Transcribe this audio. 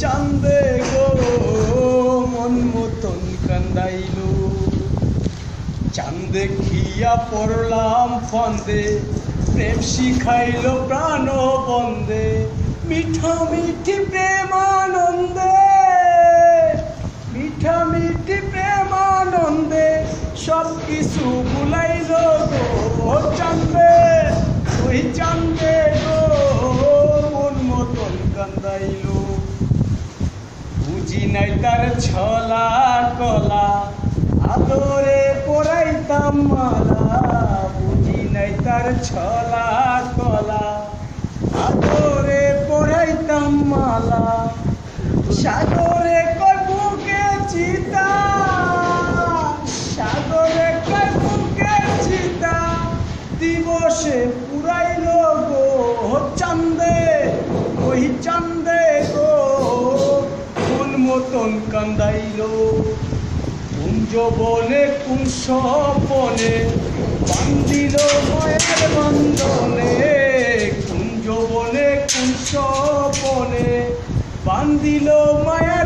চান্দে গো, মন মতন কান্দাইল। চান্দে খিয়া পড়লাম ফন্দে, প্রেম শিখাইল প্রাণ বন্দে, মিঠা মিঠি প্রেমানন্দে। মিঠা মিঠি প্রেমানন্দে সব কিছু বুলাইল গো চান্দে, ওই চান্দে গো, মন মতন কান্দাইল। বুঝি নাই তার ছলা কলা। আদরে পড়াইতাম মালা, বুঝি নাই তার ছলা কলা। আদরে পড়াইতাম মালা, সাগরে কয় বুকে চিতা। সাগরে কয় বুকে চিতা, দিবসে পুরাইল গো চান্দে, ওই চান্দে মতন কান্দাইল। কুঞ্জ বনে কোন সপনে বান্দিল মায়ের বন্ধনে। কুঞ্জ বনে কোন সপনে বান্দিল মায়ের